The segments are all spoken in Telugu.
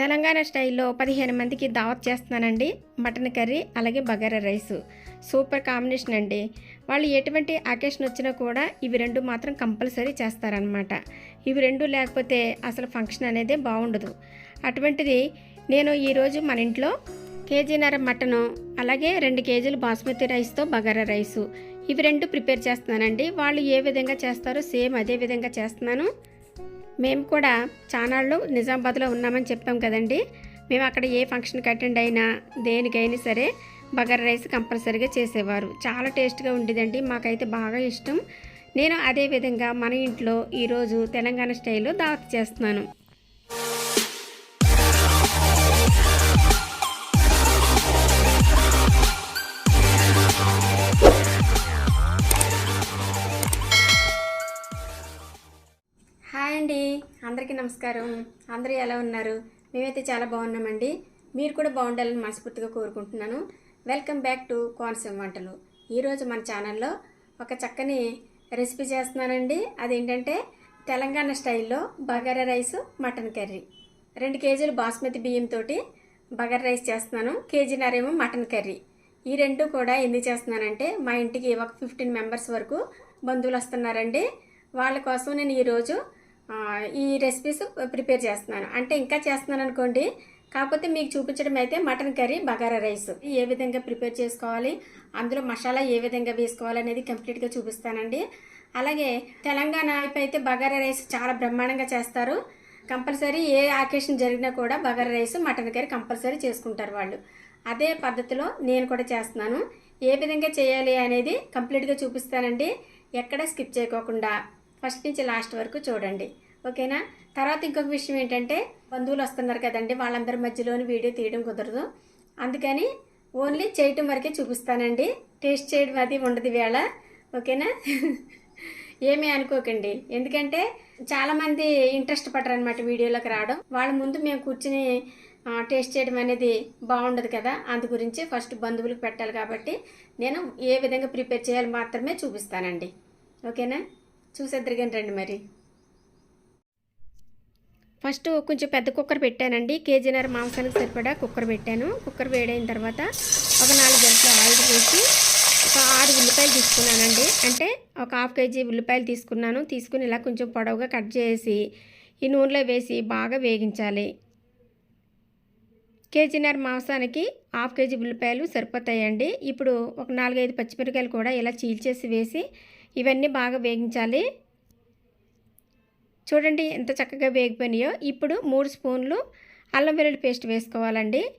తెలంగాణ స్టైల్లో పదిహేను మందికి దావత్ చేస్తున్నానండి. మటన్ కర్రీ అలాగే బగారా రైస్. సూపర్ కాంబినేషన్ అండి. వాళ్ళు ఎటువంటి అకేషన్ వచ్చినా కూడా ఇవి రెండు మాత్రం కంపల్సరీ చేస్తారనమాట ఇవి రెండు లేకపోతే అసలు ఫంక్షన్ అనేది బాగుండదు. అటువంటిది నేను ఈరోజు మన ఇంట్లో కేజీన్నర మటను అలాగే రెండు కేజీలు బాస్మతి రైస్తో బగారా రైసు. ఇవి రెండు ప్రిపేర్ చేస్తున్నానండి. వాళ్ళు ఏ విధంగా చేస్తారో సేమ్ అదే విధంగా చేస్తున్నాను. మేము కూడా చానాళ్ళు నిజామాబాద్లో ఉన్నామని చెప్పాం కదండి. మేము అక్కడ ఏ ఫంక్షన్కి అటెండ్ అయినా దేనికైనా సరే బగర్ రైస్ కంపల్సరీగా చేసేవారు. చాలా టేస్ట్గా ఉండేదండి. మాకైతే బాగా ఇష్టం. నేను అదే విధంగా మన ఇంట్లో ఈరోజు తెలంగాణ స్టైల్లో దావత్ చేస్తున్నాను. అందరికీ నమస్కారం. అందరూ ఎలా ఉన్నారు? మేమైతే చాలా బాగున్నామండి. మీరు కూడా బాగుండాలని మనస్ఫూర్తిగా కోరుకుంటున్నాను. వెల్కమ్ బ్యాక్ టు కోనసీమ వంటలు. ఈరోజు మన ఛానల్లో ఒక చక్కని రెసిపీ చేస్తున్నానండి. అదేంటంటే తెలంగాణ స్టైల్లో బగారా రైస్ మటన్ కర్రీ. రెండు కేజీలు బాస్మతి బియ్యంతో బగారా రైస్ చేస్తున్నాను. కేజీన్నరేమో మటన్ కర్రీ. ఈ రెండు కూడా ఎందుకు చేస్తున్నానంటే మా ఇంటికి ఒక ఫిఫ్టీన్ మెంబర్స్ వరకు బంధువులు వస్తున్నారండి. వాళ్ళ కోసం నేను ఈరోజు ఈ రెసిపీస్ ప్రిపేర్ చేస్తున్నాను. అంటే ఇంకా చేస్తున్నాను అనుకోండి కాకపోతే మీకు చూపించడం అయితే మటన్ కర్రీ బగారా రైస్. ఏ విధంగా ప్రిపేర్ చేసుకోవాలి అందులో మసాలా ఏ విధంగా వేసుకోవాలి అనేది కంప్లీట్గా చూపిస్తానండి. అలాగే తెలంగాణ అయితే బగారా రైస్ చాలా బ్రహ్మాండంగా చేస్తారు. కంపల్సరీ ఏ ఆకేషన్ జరిగినా కూడా bagara rice mutton curry compulsory చేసుకుంటారు వాళ్ళు. అదే పద్ధతిలో నేను కూడా చేస్తున్నాను. ఏ విధంగా చేయాలి అనేది కంప్లీట్గా చూపిస్తానండి. ఎక్కడ స్కిప్ చేయకోకుండా. ఫస్ట్ నుంచి లాస్ట్ వరకు చూడండి. ఓకేనా? తర్వాత ఇంకొక విషయం ఏంటంటే బంధువులు వస్తున్నారు కదండి వాళ్ళందరి మధ్యలోని వీడియో తీయడం కుదరదు. అందుకని ఓన్లీ చేయటం వరకే చూపిస్తానండి. టేస్ట్ చేయడం అది ఉండదు వేళ ఓకేనా? ఏమీ అనుకోకండి. ఎందుకంటే చాలామంది ఇంట్రెస్ట్ పడరు అనమాట వీడియోలోకి రావడం. వాళ్ళ ముందు మేము కూర్చుని టేస్ట్ చేయడం అనేది బాగుండదు కదా. అందు గురించి ఫస్ట్ బంధువులకు పెట్టాలి కాబట్టి నేను ఏ విధంగా ప్రిపేర్ చేయాలి మాత్రమే చూపిస్తానండి. ఓకేనా? చూసేద్దరు రండి మరి? ఫస్ట్ కొంచెం పెద్ద కుక్కర్ పెట్టానండి. కేజీన్నర మాంసానికి సరిపడా కుక్కర్ పెట్టాను. కుక్కర్ వేడైన తర్వాత ఒక నాలుగు గంటల ఆయిల్ వేసి ఒక ఆరు ఉల్లిపాయలు తీసుకున్నానండి. అంటే ఒక హాఫ్ కేజీ ఉల్లిపాయలు తీసుకున్నాను. తీసుకుని ఇలా కొంచెం పొడవుగా కట్ చేసి ఈ నూనెలో వేసి బాగా వేగించాలి. కేజీన్నర మాంసానికి హాఫ్ కేజీ ఉల్లిపాయలు సరిపోతాయండి. ఇప్పుడు ఒక నాలుగైదు పచ్చిమిరకాయలు కూడా ఇలా చీల్చేసి వేసి ఇవన్నీ బాగా వేగించాలి. చూడండి ఎంత చక్కగా వేగిపోయినాయో. ఇప్పుడు మూడు స్పూన్లు అల్లం వెల్లుల్లి పేస్ట్ వేసుకోవాలండి.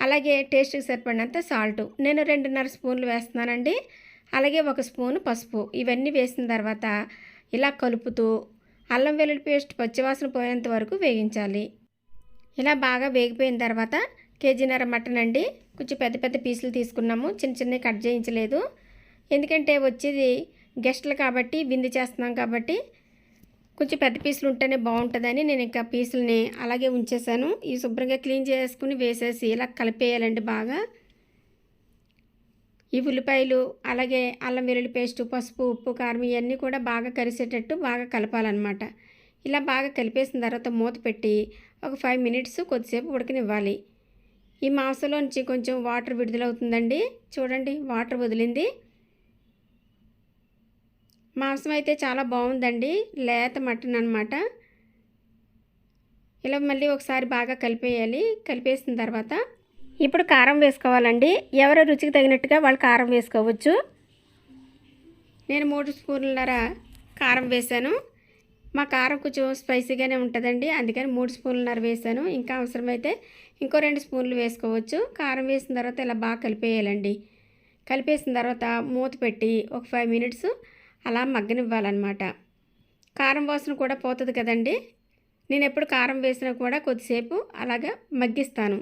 అలాగే టేస్ట్కి సరిపడినంత సాల్ట్. నేను రెండున్నర స్పూన్లు వేస్తున్నానండి. అలాగే ఒక స్పూన్ పసుపు. ఇవన్నీ వేసిన తర్వాత ఇలా కలుపుతూ అల్లం వెల్లుల్లి పేస్ట్ పచ్చివాసన పోయేంత వరకు వేగించాలి. ఇలా బాగా వేగిపోయిన తర్వాత కేజీన్నర మటన్ అండి. కొంచెం పెద్ద పెద్ద పీసులు తీసుకున్నాము. చిన్న చిన్నవి కట్ చేయించలేదు. ఎందుకంటే వచ్చేది గెస్టులు కాబట్టి విందు చేస్తున్నాం కాబట్టి కొంచెం పెద్ద పీసులు ఉంటేనే బాగుంటుందని నేను ఇంకా పీసులని అలాగే ఉంచేసాను ఈ శుభ్రంగా క్లీన్ చేసుకుని వేసేసి ఇలా కలిపేయాలండి బాగా. ఈ ఉల్లిపాయలు అలాగే అల్లం వెల్లుల్లి పేస్టు పసుపు ఉప్పు కారం ఇవన్నీ కూడా బాగా కలిసేటట్టు బాగా కలపాలన్నమాట. ఇలా బాగా కలిపేసిన తర్వాత మూత పెట్టి ఒక ఫైవ్ మినిట్స్ కొద్దిసేపు ఉడకనివ్వాలి. ఈ మాంసంలో నుంచి కొంచెం వాటర్ విడుదలవుతుందండి. చూడండి వాటర్ వదిలింది. మాంసం అయితే చాలా బాగుందండి. లేత మటన్ అనమాట ఇలా మళ్ళీ ఒకసారి బాగా కలిపేయాలి. కలిపేసిన తర్వాత ఇప్పుడు కారం వేసుకోవాలండి. ఎవరు రుచికి తగినట్టుగా వాళ్ళు కారం వేసుకోవచ్చు. నేను మూడు స్పూన్లర కారం వేశాను. మా కారం కొంచెం స్పైసీగానే ఉంటుందండి. అందుకని మూడు స్పూన్లన్నర వేసాను ఇంకా అవసరమైతే ఇంకో రెండు స్పూన్లు వేసుకోవచ్చు. కారం వేసిన తర్వాత ఇలా బాగా కలిపేయాలండి. కలిపేసిన తర్వాత మూత పెట్టి ఒక ఫైవ్ మినిట్స్ అలా మగ్గనివ్వాలన్నమాట. కారం వాసన కూడా పోతుంది కదండి. నేను ఎప్పుడు కారం వేసినా కూడా కొద్దిసేపు అలాగా మగ్గిస్తాను.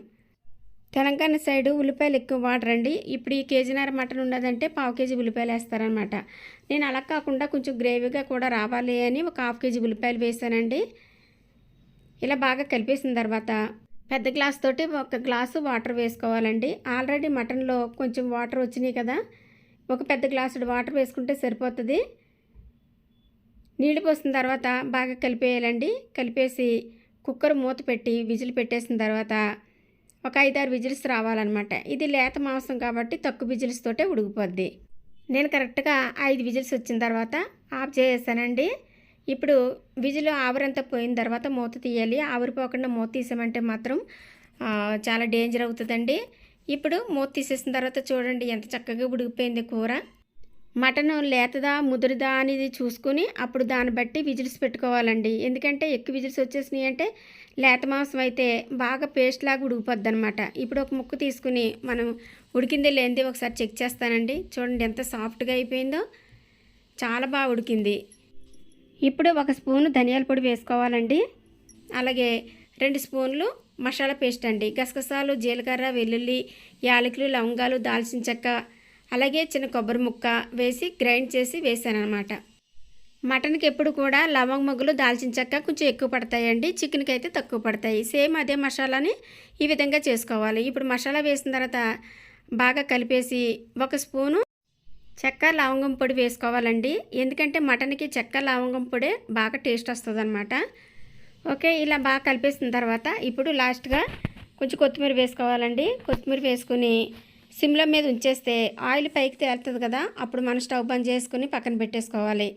తెలంగాణ సైడు ఉల్లిపాయలు ఎక్కువ వాడరండి. ఇప్పుడు ఈ కేజీన్నర మటన్ ఉన్నదంటే పావు కేజీ ఉల్లిపాయలు వేస్తారనమాట నేను అలా కాకుండా కొంచెం గ్రేవీగా కూడా రావాలి అని ఒక హాఫ్ కేజీ ఉల్లిపాయలు వేసానండి. ఇలా బాగా కలిపేసిన తర్వాత పెద్ద గ్లాస్ తోటి ఒక గ్లాసు వాటర్ వేసుకోవాలండి. ఆల్రెడీ మటన్లో కొంచెం వాటర్ వచ్చినాయి కదా. ఒక పెద్ద గ్లాసుడు వాటర్ వేసుకుంటే సరిపోతుంది. నీళ్ళు పోసిన తర్వాత బాగా కలిపేయాలండి. కలిపేసి కుక్కర్ మూత పెట్టి విజిల్ పెట్టేసిన తర్వాత ఒక ఐదారు విజిల్స్ రావాలన్నమాట. ఇది లేత మాంసం కాబట్టి తక్కువ విజిల్స్ తోటే ఉడికిపోద్ది నేను కరెక్ట్గా ఐదు విజిల్స్ వచ్చిన తర్వాత ఆఫ్ చేసేసానండి. ఇప్పుడు విజిల్ ఆవిరంతా పోయిన తర్వాత మూత తీయాలి. ఆవిరిపోకుండా మూత తీసామంటే మాత్రం చాలా డేంజర్ అవుతుందండి. ఇప్పుడు మూత తీసేసిన తర్వాత చూడండి ఎంత చక్కగా ఉడికిపోయింది కూర. మటన్ లేతదా ముదురుదా అనేది చూసుకుని అప్పుడు దాన్ని బట్టి విజిల్స్ పెట్టుకోవాలండి. ఎందుకంటే ఎక్కువ విజిల్స్ వచ్చేసినాయి అంటే లేత మాంసం అయితే బాగా పేస్ట్ లాగా ఉడికిపోద్ది అనమాట ఇప్పుడు ఒక ముక్కు తీసుకుని మనం ఉడికింది లేనిది ఒకసారి చెక్ చేస్తానండి. చూడండి ఎంత సాఫ్ట్గా అయిపోయిందో. చాలా బాగా ఉడికింది. ఇప్పుడు ఒక స్పూను ధనియాల పొడి వేసుకోవాలండి. అలాగే రెండు స్పూన్లు మసాలా పేస్ట్ అండి. గసగసాలు జీలకర్ర వెల్లుల్లి యాలకులు లవంగాలు దాల్చిన చెక్క అలాగే చిన్న కొబ్బరి ముక్క వేసి గ్రైండ్ చేసి వేసాను అనమాట మటన్కి ఎప్పుడు కూడా లవంగ మొగ్గులు దాల్చిన చెక్క కొంచెం ఎక్కువ పడతాయండి. చికెన్కి అయితే తక్కువ పడతాయి. సేమ్ అదే మసాలాని ఈ విధంగా చేసుకోవాలి. ఇప్పుడు మసాలా వేసిన తర్వాత బాగా కలిపేసి ఒక స్పూను చెక్క లవంగం పొడి వేసుకోవాలండి. ఎందుకంటే మటన్కి చెక్క లవంగం పొడి బాగా టేస్ట్ వస్తుంది ఓకే ఇలా బాగా కలిపేసిన తర్వాత ఇప్పుడు లాస్ట్గా కొంచెం కొత్తిమీర వేసుకోవాలండి. కొత్తిమీర వేసుకుని సిమ్లో మీద ఉంచేస్తే ఆయిల్ పైకి తేలుతుంది కదా అప్పుడు మనం స్టవ్ బంద్ చేసుకుని పక్కన పెట్టేసుకోవాలి.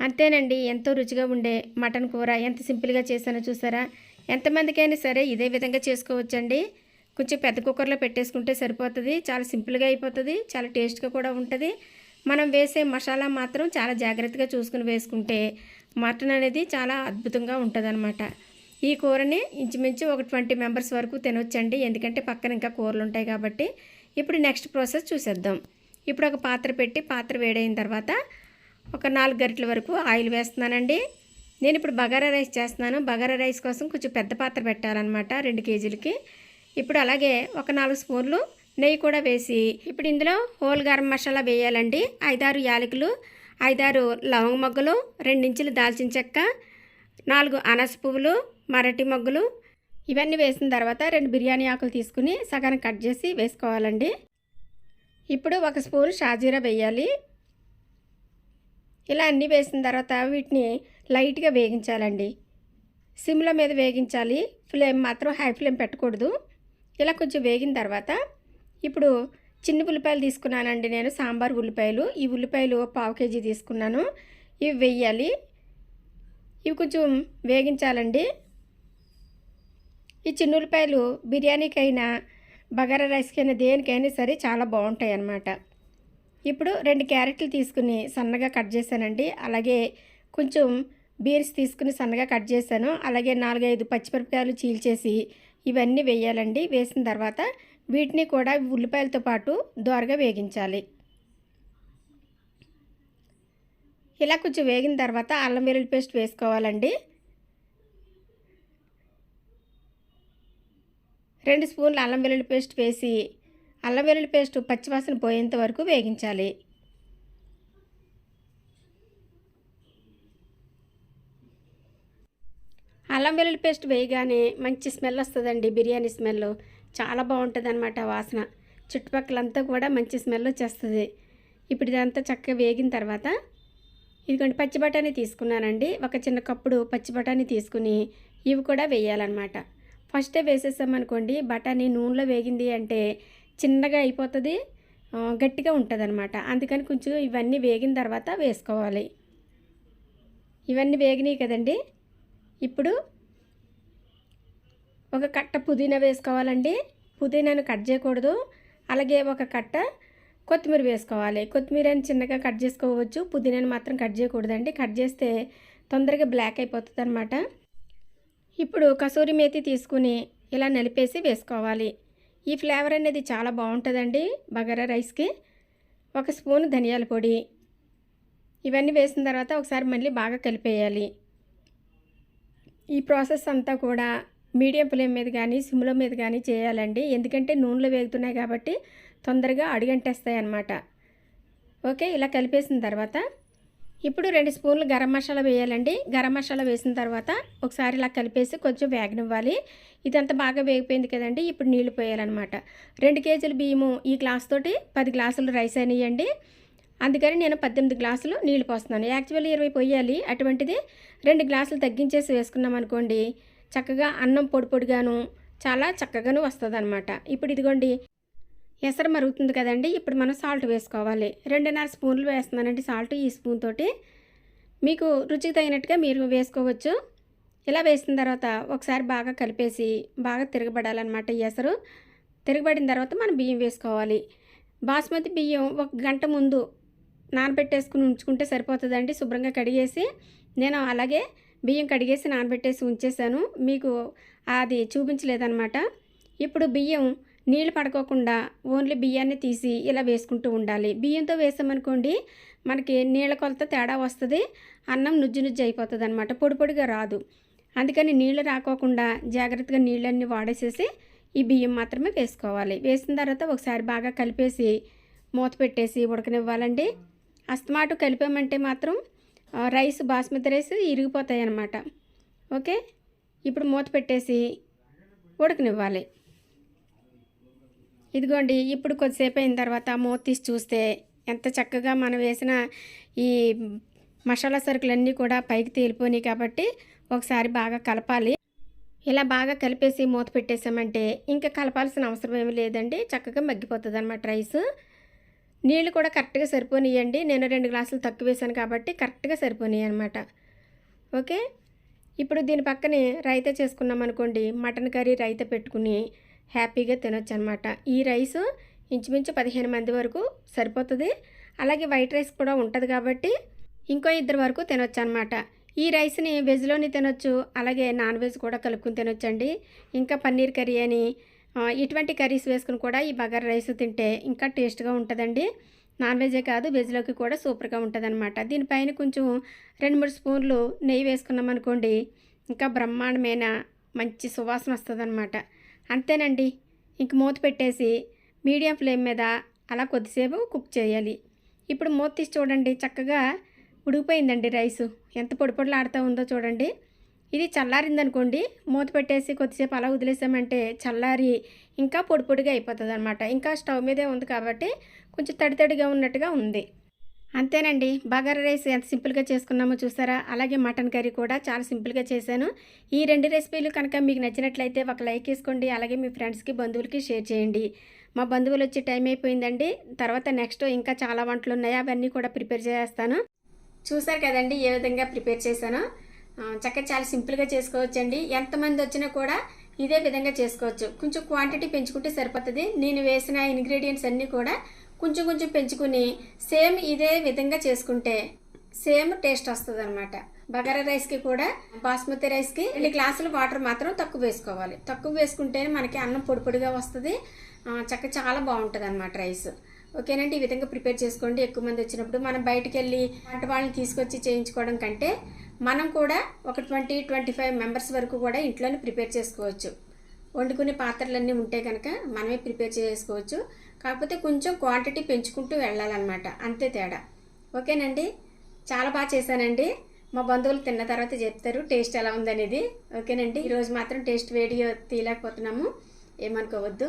అంతేనండి ఎంతో రుచిగా ఉండే మటన్ కూర. ఎంత సింపుల్గా చేశానో చూసారా? ఎంతమందికైనా సరే ఇదే విధంగా చేసుకోవచ్చండి. కొంచెం పెద్ద కుక్కర్లో పెట్టేసుకుంటే సరిపోతుంది. చాలా సింపుల్గా అయిపోతుంది. చాలా టేస్ట్గా కూడా ఉంటుంది. మనం వేసే మసాలా మాత్రం చాలా జాగ్రత్తగా చూసుకుని వేసుకుంటే మటన్ అనేది చాలా అద్భుతంగా ఉంటుందన్నమాట. ఈ కూరని ఇంచుమించు ఒక ట్వంటీ మెంబర్స్ వరకు తినొచ్చండి. ఎందుకంటే పక్కన ఇంకా కూరలు ఉంటాయి కాబట్టి ఇప్పుడు నెక్స్ట్ ప్రాసెస్ చూసేద్దాం. ఇప్పుడు ఒక పాత్ర పెట్టి పాత్ర వేడైన తర్వాత ఒక నాలుగు గరిటల వరకు ఆయిల్ వేస్తున్నానండి. నేను ఇప్పుడు బగారా రైస్ చేస్తున్నాను. బగారా రైస్ కోసం కొంచెం పెద్ద పాత్ర పెట్టాలన్నమాట రెండు కేజీలకి. ఇప్పుడు అలాగే ఒక నాలుగు స్పూన్లు నెయ్యి కూడా వేసి ఇప్పుడు ఇందులో హోల్ గరం మసాలా వేయాలండి. ఐదారు యాలకులు ఐదారు లవంగ మొగ్గలు రెండించులు దాల్చిన చెక్క నాలుగు అనస పువ్వులు మరటి మొగ్గలు. ఇవన్నీ వేసిన తర్వాత రెండు బిర్యానీ ఆకులు తీసుకుని సగానికి కట్ చేసి వేసుకోవాలండి. ఇప్పుడు ఒక స్పూన్ షాజీరా వేయాలి. ఇలా అన్నీ వేసిన తర్వాత వీటిని లైట్గా వేగించాలండి. సిమ్ల మీద వేగించాలి. ఫ్లేమ్ మాత్రం హై ఫ్లేమ్ పెట్టకూడదు. ఇలా కొంచెం వేగిన తర్వాత ఇప్పుడు చిన్న ఉల్లిపాయలు తీసుకున్నానండి నేను సాంబార్ ఉల్లిపాయలు. ఈ ఉల్లిపాయలు పావు కేజీ తీసుకున్నాను. ఇవి వేయాలి. ఇవి కొంచెం వేగించాలండి. ఈ చిన్న ఉల్లిపాయలు బిర్యానీకైనా బగారా రైస్కైనా దేనికైనా సరే చాలా బాగుంటాయి అన్నమాట ఇప్పుడు రెండు క్యారెట్లు తీసుకుని సన్నగా కట్ చేశానండి. అలాగే కొంచెం బీన్స్ తీసుకుని సన్నగా కట్ చేశాను. అలాగే నాలుగైదు పచ్చిమిరపకాయలు చీల్చేసి ఇవన్నీ వేయాలండి. వేసిన తర్వాత వీటిని కూడా ఉల్లిపాయలతో పాటు దోరగా వేగించాలి. ఇలా కొంచెం వేగిన తర్వాత అల్లం వెల్లుల్లి పేస్ట్ వేసుకోవాలండి. రెండు స్పూన్లు అల్లం వెల్లుల్లి పేస్ట్ వేసి అల్లం వెల్లుల్లి పేస్ట్ పచ్చివాసన పోయేంత వరకు వేగించాలి. అల్లం వెల్లుల్లి పేస్ట్ వేయగానే మంచి స్మెల్ వస్తుందండి బిర్యానీ స్మెల్. చాలా బాగుంటుంది అనమాట వాసన. చుట్టుపక్కలంతా కూడా మంచి స్మెల్ వచ్చేస్తుంది. ఇప్పుడు ఇదంతా చక్కగా వేగిన తర్వాత ఇదిగోండి పచ్చి బఠానీ తీసుకున్నానండి. ఒక చిన్న కప్పుడు పచ్చి బఠానీ తీసుకుని ఇవి కూడా వేయాలన్నమాట. ఫస్టే వేసేసామనుకోండి బఠానీ నూనెలో వేగింది అంటే చిన్నగా అయిపోతుంది గట్టిగా ఉంటుంది అనమాట అందుకని కొంచెం ఇవన్నీ వేగిన తర్వాత వేసుకోవాలి. ఇవన్నీ వేగినాయి కదండి. ఇప్పుడు ఒక కట్ట పుదీనా వేసుకోవాలండి. పుదీనాను కట్ చేయకూడదు. అలాగే ఒక కట్ట కొత్తిమీర వేసుకోవాలి. కొత్తిమీరని చిన్నగా కట్ చేసుకోవచ్చు. పుదీనాని మాత్రం కట్ చేయకూడదండి. కట్ చేస్తే తొందరగా బ్లాక్ అయిపోతుంది అనమాట ఇప్పుడు కసూరి మేతి తీసుకుని ఇలా నలిపేసి వేసుకోవాలి. ఈ ఫ్లేవర్ అనేది చాలా బాగుంటుందండి బగారా రైస్కి. ఒక స్పూన్ ధనియాల పొడి. ఇవన్నీ వేసిన తర్వాత ఒకసారి మళ్ళీ బాగా కలిపేయాలి. ఈ ప్రాసెస్ అంతా కూడా మీడియం ఫ్లేమ్ మీద కానీ సిమ్లో మీద కానీ చేయాలండి. ఎందుకంటే నూనెలో వేగుతున్నాయి కాబట్టి తొందరగా అడుగంటేస్తాయి అన్నమాట ఓకే ఇలా కలిపేసిన తర్వాత ఇప్పుడు రెండు స్పూన్లు గరం మసాలా వేయాలండి. గరం మసాలా వేసిన తర్వాత ఒకసారి ఇలా కలిపేసి కొంచెం వేగనివ్వాలి. ఇదంతా బాగా వేగిపోయింది కదండి ఇప్పుడు నీళ్ళు పోయాలన్నమాట. రెండు కేజీల బియ్యము ఈ గ్లాస్ తోటి పది గ్లాసులు రైస్ అయినాయండి. అందుకని నేను పద్దెనిమిది గ్లాసులు నీళ్ళు పోస్తున్నాను. యాక్చువల్లీ ఇరవై పోయాలి. అటువంటిది రెండు గ్లాసులు తగ్గించేసి వేసుకున్నాం అనుకోండి చక్కగా అన్నం పొడి పొడిగాను. చాలా చక్కగాను వస్తుంది అనమాట ఇప్పుడు ఇదిగోండి ఎసరు మరుగుతుంది కదండి ఇప్పుడు మనం సాల్ట్ వేసుకోవాలి. రెండున్నర స్పూన్లు వేస్తున్నానండి సాల్ట్ ఈ స్పూన్ తోటి. మీకు రుచికి తగినట్టుగా మీరు వేసుకోవచ్చు. ఇలా వేసిన తర్వాత ఒకసారి బాగా కలిపేసి బాగా తిరగబడాలన్నమాట ఈ ఎసరు. తిరగబడిన తర్వాత మనం బియ్యం వేసుకోవాలి. బాస్మతి బియ్యం ఒక గంట ముందు నానబెట్టేసుకుని ఉంచుకుంటే సరిపోతుందండి శుభ్రంగా కడిగేసి. నేను అలాగే బియ్యం కడిగేసి నానబెట్టేసి ఉంచేసాను మీకు అది చూపించలేదన్నమాట. ఇప్పుడు బియ్యం నీళ్ళు పడుకోకుండా ఓన్లీ బియ్యాన్ని తీసి ఇలా వేసుకుంటూ ఉండాలి. బియ్యంతో వేసామనుకోండి మనకి నీళ్ళ కొలత తేడా వస్తుంది అన్నం నుజ్జు నుజ్జు అయిపోతుంది అనమాట పొడి పొడిగా రాదు. అందుకని నీళ్ళు రాకోకుండా జాగ్రత్తగా నీళ్ళన్నీ వాడేసేసి ఈ బియ్యం మాత్రమే వేసుకోవాలి. వేసిన తర్వాత ఒకసారి బాగా కలిపేసి మూత పెట్టేసి ఉడకనివ్వాలండి. అస్తమాటు కలిపామంటే మాత్రం రైస్ బాస్మతి రైస్ ఇరిగిపోతాయి అన్నమాట ఓకే? ఇప్పుడు మూత పెట్టేసి ఉడకనివ్వాలి. ఇదిగోండి ఇప్పుడు కొద్దిసేపు అయిన తర్వాత మూత తీసి చూస్తే ఎంత చక్కగా మనం వేసిన ఈ మసాలా సరుకులన్నీ కూడా పైకి తేలిపోయినాయి కాబట్టి ఒకసారి బాగా కలపాలి. ఇలా బాగా కలిపేసి మూత పెట్టేసామంటే ఇంకా కలపాల్సిన అవసరం ఏమీ లేదండి. చక్కగా మగ్గిపోతుంది అనమాట రైస్. నీళ్ళు కూడా కరెక్ట్గా సరిపోనియండి నేను రెండు గ్లాసులు తక్కువ వేసాను కాబట్టి కరెక్ట్గా సరిపోనియి అనమాట ఓకే? ఇప్పుడు దీని పక్కనే రైత చేసుకున్నాం అనుకోండి. మటన్ కర్రీ రైత పెట్టుకుని హ్యాపీగా తినొచ్చు అనమాట ఈ రైస్ ఇంచుమించు పదిహేను మంది వరకు సరిపోతుంది. అలాగే వైట్ రైస్ కూడా ఉంటుంది కాబట్టి ఇంకో ఇద్దరు వరకు తినొచ్చు అనమాట ఈ రైస్ని వెజ్లోని తినొచ్చు. అలాగే నాన్ వెజ్ కూడా కలుపుకుని తినొచ్చండి. ఇంకా పన్నీర్ కర్రీ అని ఇటువంటి కర్రీస్ వేసుకుని కూడా ఈ బగారా రైస్ తింటే ఇంకా టేస్ట్గా ఉంటుందండి. నాన్ వెజే కాదు వెజ్లోకి కూడా సూపర్గా ఉంటుంది అనమాట దీనిపైన కొంచెం రెండు మూడు స్పూన్లు నెయ్యి వేసుకున్నాం అనుకోండి ఇంకా బ్రహ్మాండమైన మంచి సువాసన వస్తుంది అంతేనండి. ఇంక మూత పెట్టేసి మీడియం ఫ్లేమ్ మీద అలా కొద్దిసేపు కుక్ చేయాలి. ఇప్పుడు మూత తీసి చూడండి చక్కగా ఉడికిపోయిందండి రైసు. ఎంత పొడి ఆడుతూ ఉందో చూడండి. ఇది చల్లారిందనుకోండి మూత పెట్టేసి కొద్దిసేపు అలా వదిలేసామంటే చల్లారి ఇంకా పొడి పొడిగా అయిపోతుంది అనమాట ఇంకా స్టవ్ మీదే ఉంది కాబట్టి కొంచెం తడి తడిగా ఉన్నట్టుగా ఉంది. అంతేనండి. బగారా రైస్ ఎంత సింపుల్గా చేసుకున్నామో చూసారా? అలాగే మటన్ కర్రీ కూడా చాలా సింపుల్గా చేశాను. ఈ రెండు రెసిపీలు కనుక మీకు నచ్చినట్లయితే ఒక లైక్ వేసుకోండి అలాగే మీ ఫ్రెండ్స్కి బంధువులకి షేర్ చేయండి. మా బంధువులు వచ్చే టైం అయిపోయిందండి. తర్వాత నెక్స్ట్ ఇంకా చాలా వంటలు ఉన్నాయి అవన్నీ కూడా ప్రిపేర్ చేస్తాను చూసారు కదండి ఏ విధంగా ప్రిపేర్ చేశానో. చక్కగా చాలా సింపుల్గా చేసుకోవచ్చండి. ఎంతమంది వచ్చినా కూడా ఇదే విధంగా చేసుకోవచ్చు. కొంచెం క్వాంటిటీ పెంచుకుంటే సరిపోతుంది. నేను వేసిన ఇంగ్రీడియంట్స్ అన్నీ కూడా కొంచెం కొంచెం పెంచుకుని సేమ్ ఇదే విధంగా చేసుకుంటే సేమ్ టేస్ట్ వస్తుంది అనమాట బగారా రైస్కి కూడా బాస్మతి రైస్కి రెండు గ్లాసులు వాటర్ మాత్రం తక్కువ వేసుకోవాలి. తక్కువ వేసుకుంటేనే మనకి అన్నం పొడి పొడిగా వస్తుంది. చక్క చాలా బాగుంటుంది అనమాట రైస్ ఓకేనండి? ఈ విధంగా ప్రిపేర్ చేసుకోండి. ఎక్కువ మంది వచ్చినప్పుడు మనం బయటకు వెళ్ళి వంట వాళ్ళని తీసుకొచ్చి చేయించుకోవడం కంటే మనం కూడా ఒక ట్వంటీ ట్వంటీ ఫైవ్ మెంబర్స్ వరకు కూడా ఇంట్లోనే ప్రిపేర్ చేసుకోవచ్చు. వండుకునే పాత్రలన్నీ ఉంటే కనుక మనమే ప్రిపేర్ చేసుకోవచ్చు. కాకపోతే కొంచెం క్వాంటిటీ పెంచుకుంటూ వెళ్ళాలన్నమాట. అంతే తేడా. ఓకేనండి? చాలా బాగా చేశానండి. మా బంధువులు తిన్న తర్వాత చెప్తారు టేస్ట్ ఎలా ఉందనేది. ఓకేనండి? ఈరోజు మాత్రం టేస్ట్ వేడిగా తీయలేకపోతున్నాము. ఏమనుకోవద్దు.